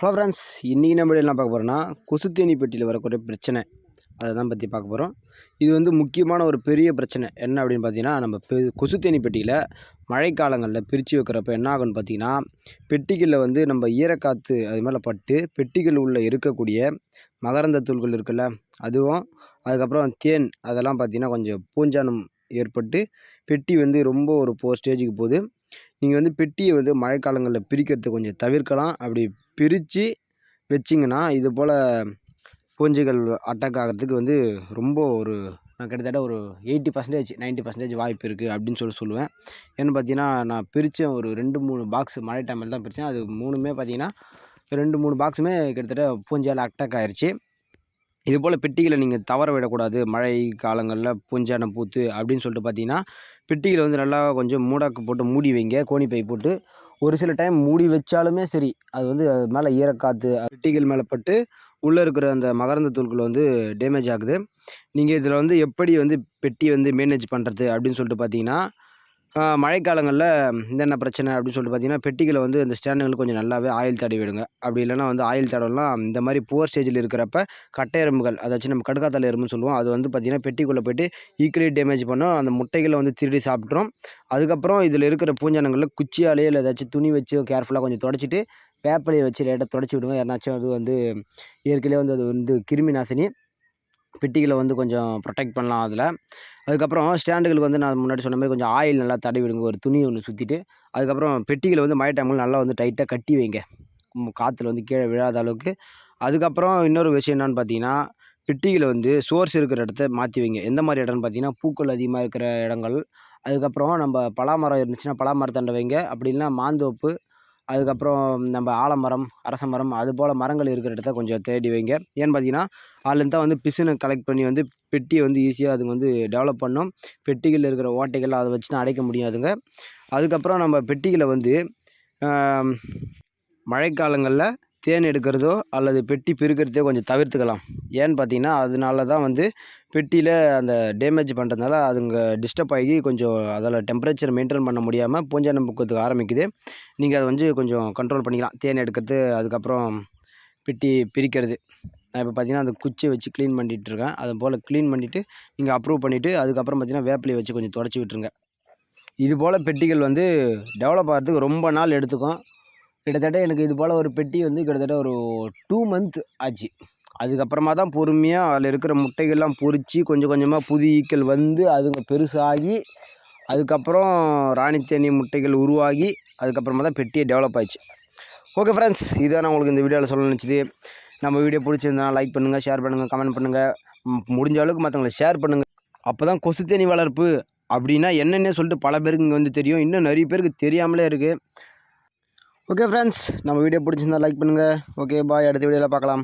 Hello friends இன்றைக்கி நம்ம என்ன பார்க்க கொசு தேனி பெட்டியில் வரக்கூடிய பிரச்சனை. அதை தான் பற்றி பார்க்க போகிறோம் இது வந்து முக்கியமான ஒரு பெரிய பிரச்சனை. என்ன அப்படின்னு பார்த்தீங்கன்னா நம்ம பெ கொசுத்தேனி பெட்டியில் மழைக்காலங்களில் பிரித்து வைக்கிறப்ப என்ன ஆகும்னு பார்த்தீங்கன்னா பெட்டிகளில் வந்து நம்ம ஈரக்காற்று அது மேலே பட்டு பெட்டிகள் உள்ளே இருக்கக்கூடிய மகரந்த தூள்கள் இருக்குல்ல அதுவும் அதுக்கப்புறம் தேன் அதெல்லாம் பார்த்திங்கன்னா கொஞ்சம் பூஞ்சானம் ஏற்பட்டு பெட்டி வந்து ரொம்ப ஒரு போ ஸ்டேஜுக்கு போகுது. நீங்கள் வந்து பெட்டியை வந்து மழைக்காலங்களில் பிரிக்கிறது கொஞ்சம் தவிர்க்கலாம். அப்படி பிரித்து வச்சிங்கன்னா இது போல் பூஞ்சைகள் அட்டாக் ஆகிறதுக்கு வந்து ரொம்ப ஒரு நான் கிட்டத்தட்ட ஒரு எயிட்டி பர்சன்டேஜ் நைன்ட்டி பர்சன்டேஜ் வாய்ப்பு இருக்குது அப்படின்னு சொல்லி சொல்லுவேன். ஏன்னு பார்த்தீங்கன்னா நான் பிரித்தேன் ஒரு ரெண்டு மூணு பாக்ஸ் மழை டைமில் தான் பிரித்தேன் அது மூணுமே பார்த்தீங்கன்னா ரெண்டு மூணு பாக்ஸுமே கிட்டத்தட்ட பூஞ்சையால் அட்டாக் ஆயிடுச்சு இது போல் பெட்டிகளை நீங்கள் தவற விடக்கூடாது. மழை காலங்களில் பூஞ்சான பூத்து அப்படின்னு சொல்லிட்டு பார்த்தீங்கன்னா பெட்டிகளை வந்து நல்லா கொஞ்சம் மூடாக்கு போட்டு மூடி வைங்க. கோணி பை போட்டு ஒரு சில டைம் மூடி வச்சாலுமே சரி அது வந்து அது மேலே ஈரக்காற்று வெட்டிகள் மேலே பட்டு உள்ளே இருக்கிற அந்த மகரந்த தூள்கள் வந்து டேமேஜ் ஆகுது. நீங்கள் இதில் வந்து எப்படி வந்து பெட்டியை வந்து மேனேஜ் பண்ணுறது அப்படின்னு சொல்லிட்டு பார்த்தீங்கன்னா மழைக்காலங்களில் என்னென்ன பிரச்சனை அப்படின்னு சொல்லிட்டு பார்த்தீங்கன்னா பெட்டிகளை வந்து அந்த ஸ்டாண்டுங்களுக்கு கொஞ்சம் நல்லாவே ஆயில் தடவி விடுங்க. அப்படி இல்லைன்னா வந்து ஆயில் தடவலாம் இந்த மாதிரி புவர் ஸ்டேஜில் இருக்கிறப்ப கட்டை எறும்புகள் அதாச்சும் நம்ம கடுக்காத்தலை எறும்புன்னு சொல்லுவோம் அது வந்து பார்த்திங்கன்னா பெட்டிக்குள்ளே போய்ட்டு ஈக்குவலி டேமேஜ் பண்ணோம் அந்த முட்டைகளை வந்து திருடி சாப்பிட்ரும் அதுக்கப்புறம் இதில் இருக்கிற பூஞ்சானங்களில் குச்சியாலேயே இல்லை ஏதாச்சும் துணி வச்சு கேர்ஃபுல்லாக கொஞ்சம் தொடச்சிட்டு பேப்பரையை வச்சு லேட்டாக தொடச்சி விடுங்க. ஏன்னாச்சும் அது வந்து இயற்கையிலே வந்து அது வந்து கிருமி நாசினி. பெட்டிகளை வந்து கொஞ்சம் ப்ரொடெக்ட் பண்ணலாம் அதில். அதுக்கப்புறம் ஸ்டாண்டுகளுக்கு வந்து நான் முன்னாடி சொன்ன மாதிரி கொஞ்சம் ஆயில் நல்லா தடவி விடுங்க. ஒரு துணி ஒன்று சுற்றிட்டு அதுக்கப்புறம் பெட்டிகளை வந்து மழை டைமில் நல்லா வந்து டைட்டாக கட்டி வைங்க. காற்றுல வந்து கீழே விழாத அளவுக்கு. அதுக்கப்புறம் இன்னொரு விஷயம் என்னென்னு பார்த்தீங்கன்னா பெட்டிகளை வந்து சோர்ஸ் இருக்கிற இடத்த மாற்றி வைங்க. எந்த மாதிரி இடம்னு பார்த்தீங்கன்னா பூக்கள் அதிகமாக இருக்கிற இடங்கள். அதுக்கப்புறம் நம்ம பலாமரம் இருந்துச்சுன்னா பலாமரத்தாண்ட வைங்க. அப்படி இல்லைன்னா மாந்தோப்பு அதுக்கப்புறம் நம்ம ஆலமரம் அரச மரம் அது போல் மரங்கள் இருக்கிற இடத்த கொஞ்சம் தேடி வைங்க. ஏன்னு பார்த்தீங்கன்னா அதுலேருந்து தான் வந்து பிசுனை கலெக்ட் பண்ணி வந்து பெட்டியை வந்து ஈஸியாக அதுங்க வந்து டெவலப் பண்ணும். பெட்டிகளில் இருக்கிற ஓட்டைகள் அதை வச்சு தான் அடைக்க முடியாதுங்க அதுக்கப்புறம் நம்ம பெட்டிகளை வந்து மழைக்காலங்களில் தேன் எடுக்கிறதோ அல்லது பெட்டி பிரிக்கிறதோ கொஞ்சம் தவிர்த்துக்கலாம். ஏன்னு பார்த்தீங்கன்னா அதனால தான் வந்து பெட்டியில் அந்த டேமேஜ் பண்ணுறதுனால அதுங்க டிஸ்டர்ப் ஆகி கொஞ்சம் அதில் டெம்பரேச்சர் மெயின்டைன் பண்ண முடியாமல் பூஞ்சானம் பூக்கிறதுக்கு ஆரம்பிக்குது. நீங்கள் அதை வந்து கொஞ்சம் கண்ட்ரோல் பண்ணிக்கலாம். தேன் எடுக்கிறது அதுக்கப்புறம் பெட்டி பிரிக்கிறது. நான் இப்போ பார்த்தீங்கன்னா அந்த குச்சியை வச்சு க்ளீன் பண்ணிகிட்டு இருக்கேன். அது போல் க்ளீன் பண்ணிவிட்டு நீங்கள் அப்ரூவ் பண்ணிவிட்டு அதுக்கப்புறம் பார்த்தீங்கன்னா வேப்பிலையை வச்சு கொஞ்சம் தொடச்சி விட்டுருங்க. இது போல் பெட்டிகள் வந்து டெவலப் ஆகிறதுக்கு ரொம்ப நாள் எடுத்துக்கும். கிட்டத்தட்ட எனக்கு இது போல் ஒரு பெட்டி வந்து கிட்டத்தட்ட ஒரு டூ மந்த் ஆச்சு. அதுக்கப்புறமா தான் பொறுமையாக அதில் இருக்கிற முட்டைகள்லாம் பொறிச்சு கொஞ்சம் கொஞ்சமாக புது ஈக்கள் வந்து அதுங்க பெருசாகி அதுக்கப்புறம் ராணித்தேனி முட்டைகள் உருவாகி அதுக்கப்புறமா தான் பெட்டியே டெவலப் ஆச்சு. ஓகே ஃப்ரெண்ட்ஸ் இதான் நான் உங்களுக்கு இந்த வீடியோவில் சொல்ல நினச்சிது. நம்ம வீடியோ பிடிச்சிருந்தா லைக் பண்ணுங்கள் ஷேர் பண்ணுங்கள் கமெண்ட் பண்ணுங்கள் முடிஞ்ச அளவுக்கு மற்றவங்களை ஷேர் பண்ணுங்கள் அப்போ தான் கொசு தேனி வளர்ப்பு அப்படின்னா என்னென்ன சொல்லிட்டு பல பேருக்கு இங்கே வந்து தெரியும். இன்னும் நிறைய பேருக்கு தெரியாமலே இருக்குது ஓகே ஃப்ரெண்ட்ஸ் நம்ம வீடியோ பிடிச்சிருந்தா லைக் பண்ணுங்கள் ஓகே பாய் அடுத்த வீடியோவில் பார்க்கலாம்.